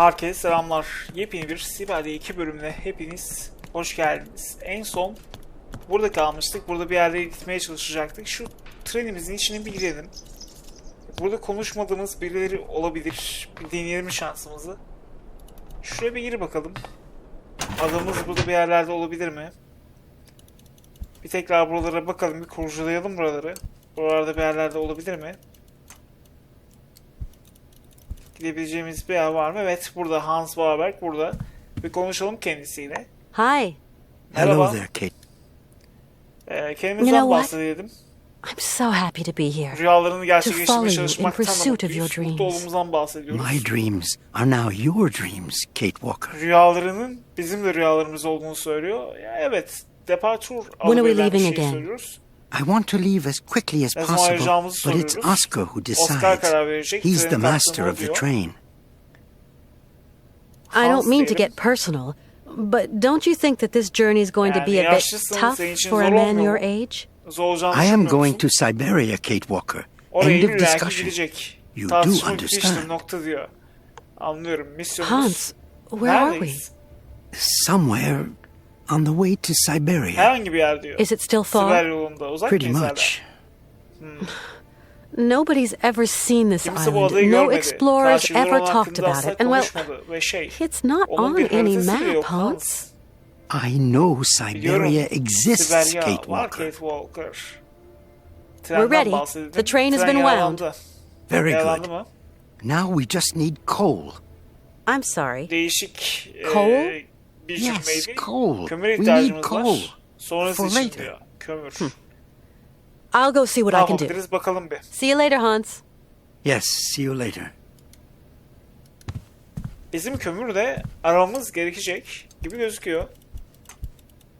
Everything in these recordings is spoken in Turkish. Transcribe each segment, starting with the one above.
Herkese selamlar. Yepyeni bir Sibel'de 2 bölümüne hepiniz hoş geldiniz. En son burada kalmıştık. Burada bir yerlere gitmeye çalışacaktık. Şu trenimizin içine bir girelim. Burada konuşmadığımız birileri olabilir. Bir deneyelim şansımızı. Şuraya bir gir bakalım. Adamımız burada bir yerlerde olabilir mi? Bir tekrar buralara bakalım. Bir kurcalayalım buraları. Buralarda bir yerlerde olabilir mi? Gidebileceğimiz bir yer var mı? Evet burada Hans Warberg burada. Bir konuşalım kendisiyle. Hi. Merhaba. Hello there, Kate. Ee, kendimizden You know what? bahsedelim. I'm so happy to be here. Rüyalarını To gerçekleştirmeye follow you in çalışmaktan da pursuit of your mutluyuz. dreams. Mutlu olduğumuzdan bahsediyoruz. My dreams are now your dreams, Kate Walker. Rüyalarının bizim de rüyalarımız olduğunu söylüyor. Ya evet, departure When are we leaving şey again? söylüyoruz. I want to leave as quickly as possible, but it's. Oscar who decides. He's the master of the train. I don't mean to get personal, but don't you think that this journey is going to be a bit tough for a man your age? I am going to Siberia, Kate Walker. End of discussion. You do understand. bitmiştir nokta diyor. Anlıyorum. Hans, where are we? Somewhere on the way to Siberia. Herhangi bir yer diyor. Is it still Siber far? yolunda. Uzak Pretty mıyız hala? much. Hmm. Nobody's ever seen this Kimse bu adayı island. No görmedi. explorers Karşıları ever onun talked hakkında about asla it. And well, konuşmadı ve şey, it's not onun on bir any haritası bile map, yok Hans. I know Biliyorum. Siberia exists, Siberia Kate var Walker. Kate Walker. We're ready. bahsedelim. The train has Tren been yaralandı. Very Yaralandı good. mı? Now we just need coal. I'm sorry. Değişik Coal? e, bir Yes, cümleydi. coal. Kömür We ihtiyacımız need coal. var. Sonrası For için later. diyor. Kömür. I'll go see ne what I can do. yapabiliriz bakalım bir. See you later, Hans. Yes, see you later. Bizim kömür de aramamız gerekecek gibi gözüküyor.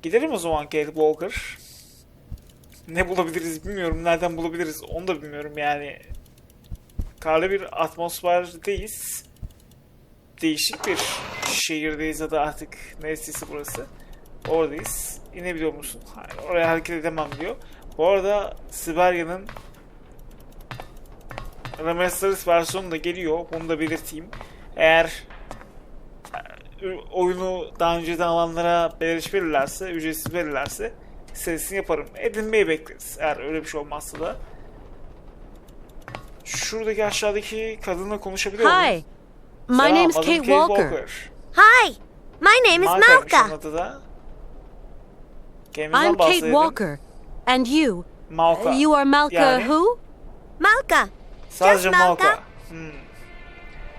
Gidelim o zaman Kate Walker. Ne bulabiliriz bilmiyorum. Nereden bulabiliriz onu da bilmiyorum yani. Karlı bir atmosferdeyiz. Değişik bir şehirdeyiz ya da artık neresiyse burası. Oradayız. İnebiliyor musun? Hayır, oraya hareket edemem diyor. Bu arada Siberia'nın Remastered versiyonu da geliyor. Bunu da belirteyim. Eğer e, oyunu daha önceden alanlara belirmiş verirlerse, ücretsiz verirlerse serisini yaparım. Edinmeyi bekleriz. Eğer öyle bir şey olmazsa da. Şuradaki aşağıdaki kadınla konuşabiliyor muyum? Hi. My Selam, name's adım Kate Walker. Hi, my name is Malka'ymış onun Malka. adı da. Kendimizden I'm Kate bahsedelim. Walker. And you? Malka. You are Malka Yani who? Malka. Sadece Just Malka. Malka. Hmm.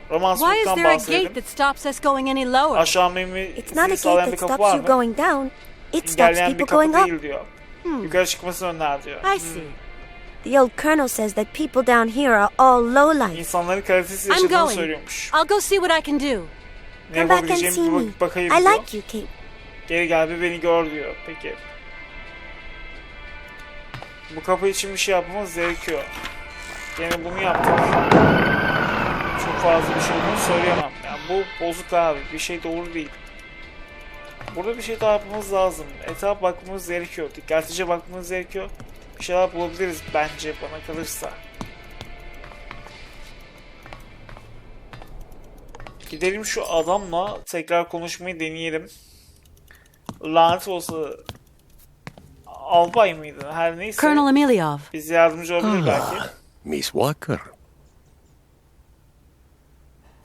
Why is Romanslıktan there a bahsedelim. gate that stops us going any lower? Aşağı It's not a inmemizi sağlayan gate bir that kapı stops var you mı? going down. It stops İngelleyen bir people kapı going up. değil diyor. Yukarı çıkmasını önler diyor. I see. The old colonel says that people down here are all lowlife. İnsanların kalitesiz I'm yaşadığını going. söylüyormuş. I'll go see what I can do. Ne Come back and see me. bak- bakayım I diyor. like you, Kate. Geri gel bir beni gör diyor. Peki. Bu kapı için bir şey yapmamız gerekiyor. Gene bunu yaptık. Çok fazla bir şey olduğunu söyleyemem. Yani bu bozuk abi. Bir şey doğru değil. Burada bir şey daha yapmamız lazım. Etraf bakmamız gerekiyor. Dikkatlice bakmamız gerekiyor. Bir şeyler bulabiliriz bence bana kalırsa. Gidelim şu adamla tekrar konuşmayı deneyelim. Lanet olsa albay mıydı? Her neyse. Colonel Emiliov. Bize yardımcı olabilir belki. Miss Walker,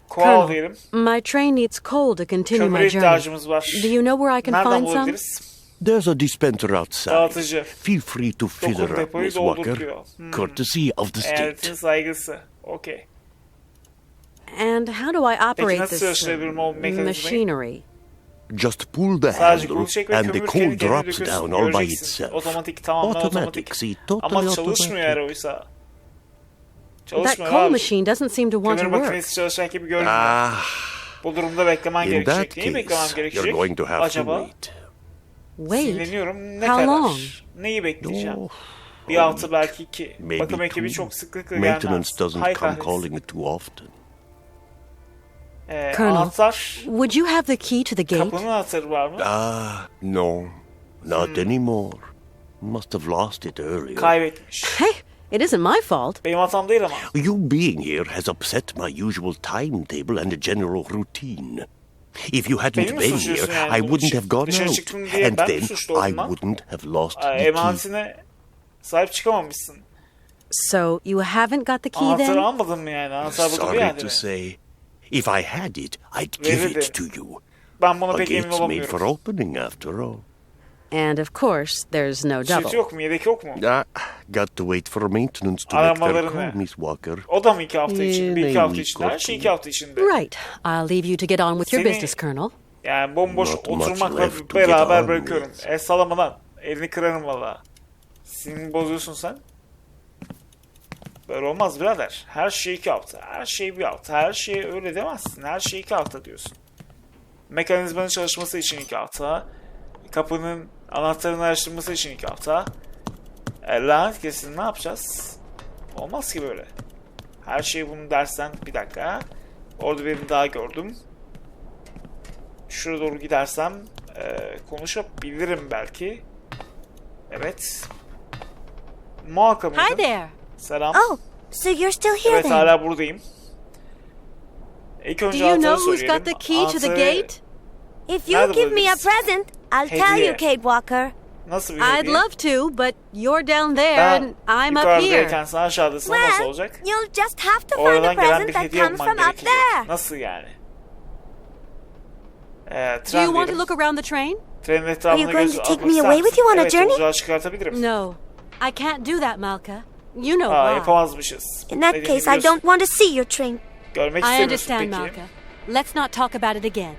Koal Colonel, diyelim. my train needs coal to continue Kömüre my journey. ihtiyacımız var. Do you know where I can Nereden find some? bulabiliriz? There's a dispenser outside. Dağıtıcı. Feel free to fill Dokun her up, depoyu Miss Walker. diyor. Hmm. Courtesy of the Eyaletin state. saygısı. Okey. And how do I operate nasıl this çalıştırabilirim o mekanizmayı? machinery? Just pull the Sadece handle kolu çek ve and the kömür coal kendi kendine drops dökülsün. down all by Göreceksin. itself. Otomatik tamamen Automatic, see, totally Ama çalışmıyor eğer automatic. oysa. That Çalışmıyor coal abi. machine doesn't seem to want Kömür to work. makinesi çalışacak gibi görünmüyor. Ah, Bu durumda beklemen in gerekecek. that Neyi beklemem case, you're going to have Acaba? to wait. Wait. Sinirleniyorum. Ne How kadar? long? Neyi bekleyeceğim? Oh, Bir hafta belki iki. maybe Bakım ekibi two. çok sıklıkla Maintenance gelmez. doesn't Hay come calling it too often. Ee, Colonel. anahtar. Would you have the key to the gate? Kapının anahtarı var mı? Ah, no, not Hmm. anymore. Must have lost it earlier. Kaybetmiş. Hey, It isn't my fault. Benim hatam değil ama. You being here has upset my usual timetable and general routine. If you hadn't been here, yani I wouldn't have gone out. And then I wouldn't have lost the key. Emanetine sahip çıkamamışsın. So you haven't got the key Anahtarı then? almadın mı yani? Anahtar bir Sorry to say, if I had it, I'd give it to you. Ben buna pek emin gate's made for opening after all. And of course, there's no Süt double. yok mu? Yedek yok mu? Ah, got to wait for maintenance to make their call, Miss Walker. O da mı iki hafta içinde? Bir iki hafta içinde. Her şey iki hafta içinde. Right. I'll leave you to get on with your Seni- business, Colonel. Yani bomboş Not much oturmakla left to get beraber on bırakıyorum. with. El sallama lan. Elini kırarım valla. Sinirimi bozuyorsun sen. Böyle olmaz birader. Her şey iki hafta. Her şey bir hafta. Her şey öyle demezsin. Her şey iki hafta diyorsun. Mekanizmanın çalışması için iki hafta. Kapının anahtarını araştırması için iki hafta. E, lanet kesin ne yapacağız? Olmaz ki böyle. Her şey bunu dersen bir dakika. Orada birini daha gördüm. Şuraya doğru gidersem e, konuşabilirim belki. Evet. Muhakkak Hi there. Oh, Selam. so you're still here evet then? hala buradayım. İlk Do önce you know who's got the key to the gate? If you Nerede give me a bulabiliriz? present, I'll tell Hediye. you, Kate Walker. Nasıl bir I'd hediye? love to, but you're down there Ben and I'm up yukarıdayken here. sen aşağıdasın nasıl Well, olacak? you'll just have to find a Oradan gelen present bir that hediye comes bulman from up gerekecek. there. Nasıl yani? Ee, Do tren you want to diyelim. look around the train? Trenin etrafına Are you going göz to take atmak me ister away with you on a evet, journey? yolculuğa çıkartabilirim. No, I can't do that, Malka. You know Aa, why. yapamazmışız. In that Dediğini case, I biliyorsun. don't want to see your train. Görmek I istemiyorsun understand, peki. Malka. Let's not talk about it again.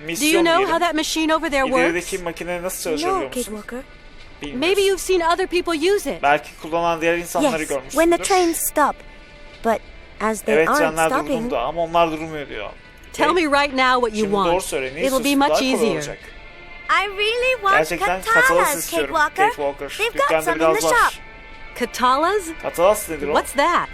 Do Misyon you know diyelim. how that machine over there works? İlerideki makine nasıl çalışıyor No, biliyor Kate musun? Walker. Bilmiyorum. Maybe you've seen other people use it. Belki kullanan diğer insanları Yes, görmüşsündür. when the trains stop. But as they Evet aren't trenler stopping, durduğunda ama onlar durmuyor diyor. Tell me right now what you Şimdi doğru want. söyle. It'll be much easier. olacak. I really want Gerçekten katalas, katalas Kate istiyorum Walker. Kate Walker. They've got Dükkanda some in biraz the var. shop. Katalas? Katalas nedir o? What's that?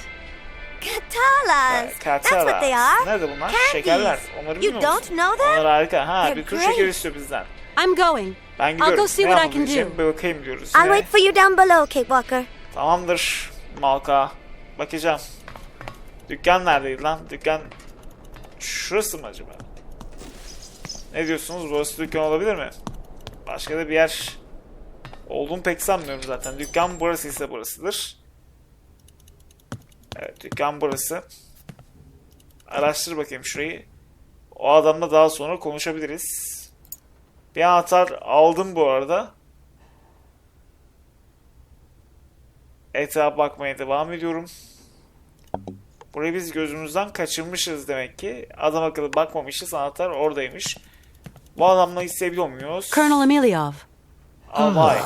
Katalas. That's what they are. Nerede bunlar? Candies. Şekerler. Onları You bilmiyor don't musun? know them? Onlar harika. Ha They're bir tür great. şeker istiyor bizden. I'm going. Ben I'll gidiyorum. go see ne what I can diyeceğim? do. Bir bakayım diyoruz. I'll wait for you down below, Kate Walker. Tamamdır Malka. Bakacağım. Dükkan neredeydi lan? Dükkan şurası mı acaba? Ne diyorsunuz? Burası dükkan olabilir mi? Başka da bir yer olduğunu pek sanmıyorum zaten. Dükkan burası ise burasıdır. Evet dükkan burası. Araştır bakayım şurayı. O adamla daha sonra konuşabiliriz. Bir anahtar aldım bu arada. Etrafa bakmaya devam ediyorum. Burayı biz gözümüzden kaçırmışız demek ki. Adam akıllı bakmamışız. Anahtar oradaymış. Bu adamla isteyebiliyor muyuz? Colonel Emiliov, Albay.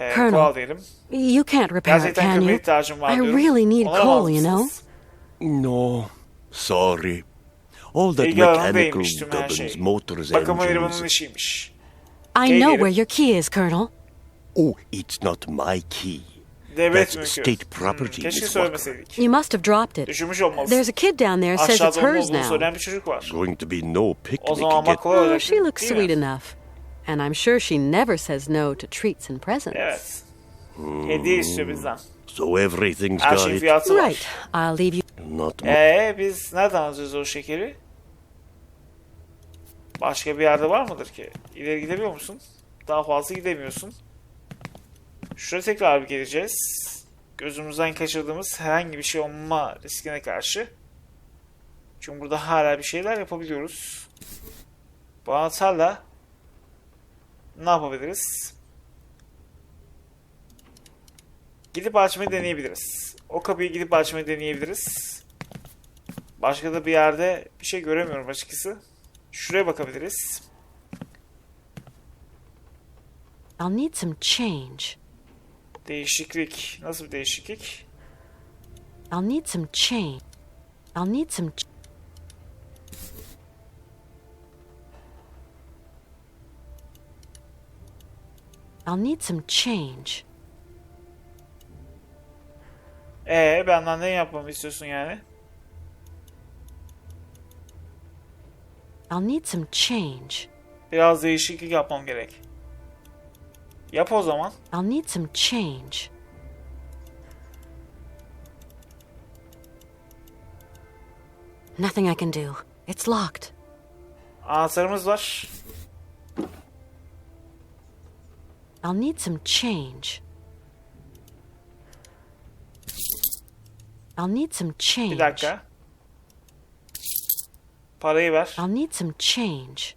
Ee, Colonel. Kural diyelim. you can't repair it, Gerçekten can kömüre you? ihtiyacım var I diyorum. really need Olamaz coal, you know. mısınız? No, sorry. All that İlgi alanı mechanical değilmiş tüm her gubbins, şey. motors, Bakım elemanının engines. işiymiş. I know where your key is, Colonel. Oh, it's not my key. Devlet That's mülkü. state property, keşke Miss söylemeseydik. You must have dropped it. Düşürmüş olmalısın. There's a kid down there says it's onun hers olduğunu now. söyleyen bir çocuk var. Going to be no O picnic zaman get bak Oh, she looks sweet enough. And I'm sure she never says no to treats and presents. Evet. Hediye istiyor bizden. so everything's Her got şeyin it. fiyatı var. Right. I'll leave you. Not my Ee biz nereden alacağız o şekeri? Başka bir yerde var mıdır ki? İleri gidebiliyor musun? Daha fazla gidemiyorsun. Şuraya tekrar bir geleceğiz. Gözümüzden kaçırdığımız herhangi bir şey olma riskine karşı. Çünkü burada hala bir şeyler yapabiliyoruz. Bu anahtarla ne yapabiliriz? Gidip açmayı deneyebiliriz. O kapıyı gidip açmayı deneyebiliriz. Başka da bir yerde bir şey göremiyorum açıkçası. Şuraya bakabiliriz. I'll need some change. Değişiklik. Nasıl bir değişiklik? I'll need some change. I'll need some. I'll need some change. Ee benden ne yapmamı istiyorsun yani? I'll need some change. Biraz değişiklik yapmam gerek. Yap o zaman. I'll need some change. Nothing I can do. It's locked. Anahtarımız var. I'll need some change. I'll need some change. Bir dakika. Parayı ver. I'll need some change.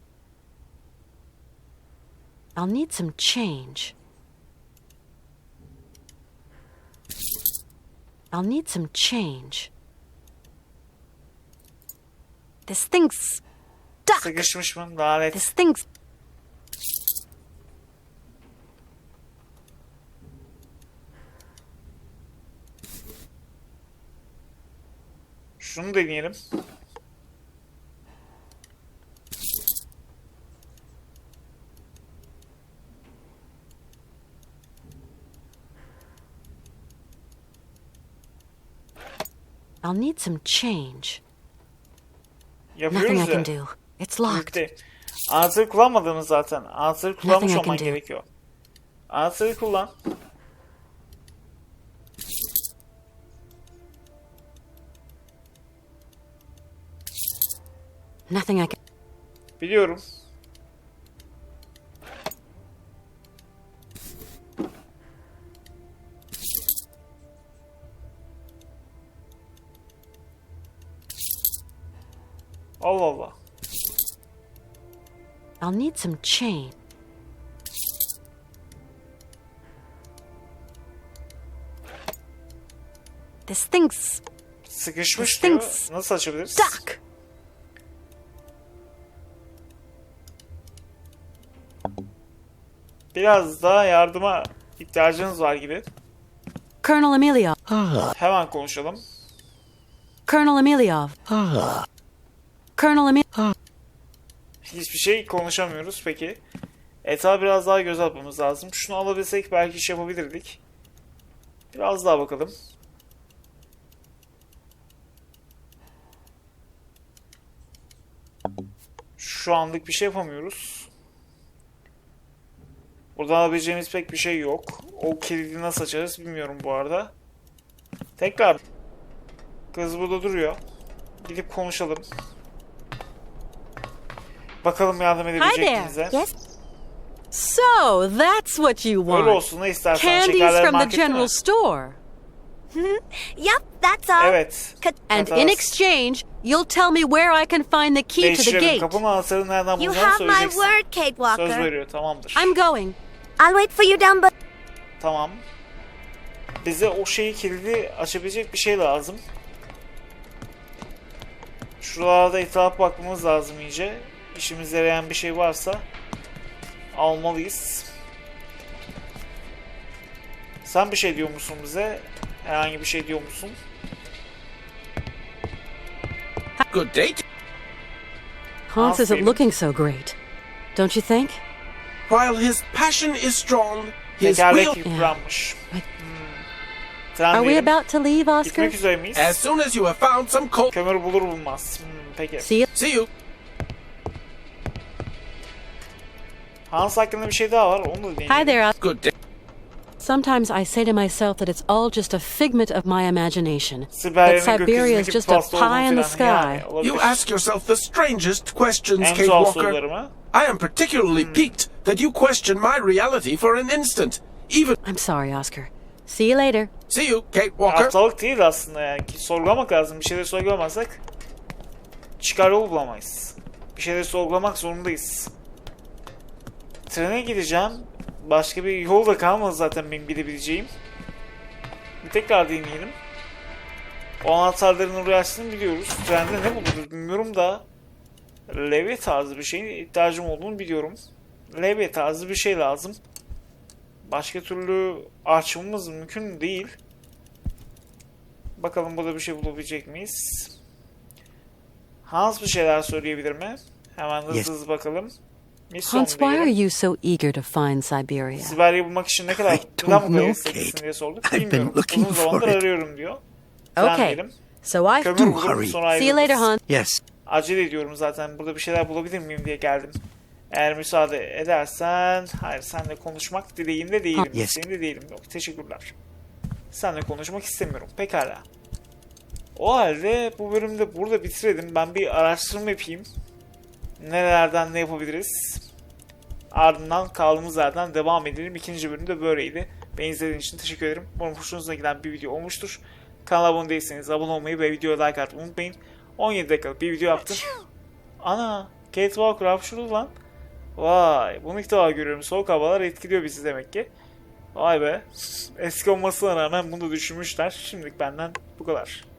I'll need some change. I'll need some change. This thing's stuck. Sıkışmış mı? Lanet. This thing's. Şunu deneyelim. I'll need some change. Nothing Yapıyoruz I can do. It's locked. Anahtarı kullanmadığımız zaten. Anahtarı kullanmış Nothing olman gerekiyor. Anahtarı kullan. Nothing I can. Biliyorum. Allah Allah. I'll need some change. This thing's Sıkışmış This diyor. thing's Nasıl açabiliriz? stuck. Biraz daha yardıma ihtiyacınız var gibi. Colonel Emiliov. Hemen konuşalım. Colonel Emiliov. Colonel Emil. Hiçbir şey konuşamıyoruz peki. Etrafa biraz daha göz atmamız lazım. Şunu alabilsek belki iş yapabilirdik. Biraz daha bakalım. Şu anlık bir şey yapamıyoruz. Buradan alabileceğimiz pek bir şey yok. O kilidi nasıl açarız bilmiyorum bu arada. Tekrar. Kız burada duruyor. Gidip konuşalım. Bakalım yardım edebilecek miyiz bize? Yes? So that's what you Öyle want. olsun ne istersen. Candies from the mi? general store. Yep, that's all. Evet. And in exchange, you'll tell me where I can find the key to the Değiştirelim. gate. Nereden You bulacağını have my söyleyeceksin. word, Kate Söz Walker. veriyor tamamdır. I'm going. I'll wait for you down below. Tamam. Bize o şeyi kilidi açabilecek bir şey lazım. Şuralarda etrafa bakmamız lazım iyice. İşimize yarayan bir şey varsa almalıyız. Sen bir şey diyor musun bize? Herhangi bir şey diyor musun? Good date. Hans isn't looking so great. Don't you think? While his passion is strong, his Tekerlek will. yıpranmış. But- Hmm. Tren Are we diyelim. about to leave, Oscar? Gitmek üzere miyiz? As soon as you have found some coal. Kömür bulur bulmaz. Hmm, peki. See you. See you. Hans hakkında bir şey daha var. Onu da dinleyelim. Hi there, Oscar. Good day. Sometimes I say to myself that it's all just a figment of my imagination. That Siberia is just a pie in the sky. You ask yourself the strangest questions, Kate Walker. I am particularly hmm. piqued that you question my reality for an instant. Even. I'm sorry, Oscar. See you later. See you, Kate Walker. Aptallık değil aslında yani. Sorgulamak lazım. Bir şeyleri sorgulamazsak çıkar yol bulamayız. Bir şeyleri sorgulamak zorundayız. Trene gideceğim. Başka bir yol da kalmadı zaten benim gidebileceğim. Bir tekrar deneyelim. O anahtarların oraya açtığını biliyoruz. Trende ne buluruz bilmiyorum da levye tarzı bir şeyin ihtiyacım olduğunu biliyorum. Levye tarzı bir şey lazım. Başka türlü açmamız mümkün değil. Bakalım burada bir şey bulabilecek miyiz? Hans bir şeyler söyleyebilir mi? Hemen hızlı hızlı bakalım. Hans, why are you so eager to find Siberia? Siberya'yı bulmak için ne kadar I neden bu don't kadar know, isteklisin Kate. diye sorduk. I've been Bilmiyorum. looking Uzun for zamandır it. arıyorum diyor. Tren Okay. diyelim. So I. Kömür Do hurry. sonra See you later. Hans. Yes. Acele ediyorum zaten. Burada bir şeyler bulabilir miyim diye geldim. Eğer müsaade edersen... Hayır senle konuşmak dileğinde değilim. Yes. Senin de değilim. Yok teşekkürler. Seninle konuşmak istemiyorum. Pekala. O halde bu bölümde burada bitirelim. Ben bir araştırma yapayım. Nerelerden ne yapabiliriz? Ardından kaldığımız yerden devam edelim. İkinci bölüm de böyleydi. Beni izlediğiniz için teşekkür ederim. Umarım hoşunuza giden bir video olmuştur. Kanala abone değilseniz abone olmayı ve videoya like atmayı unutmayın. 17 dakikalık bir video yaptım. Ana! Kate Walker hapşurdu lan. Vay! Bunu ilk defa görüyorum. Soğuk havalar etkiliyor bizi demek ki. Vay be. Eski olmasına rağmen bunu düşünmüşler. Şimdilik benden bu kadar.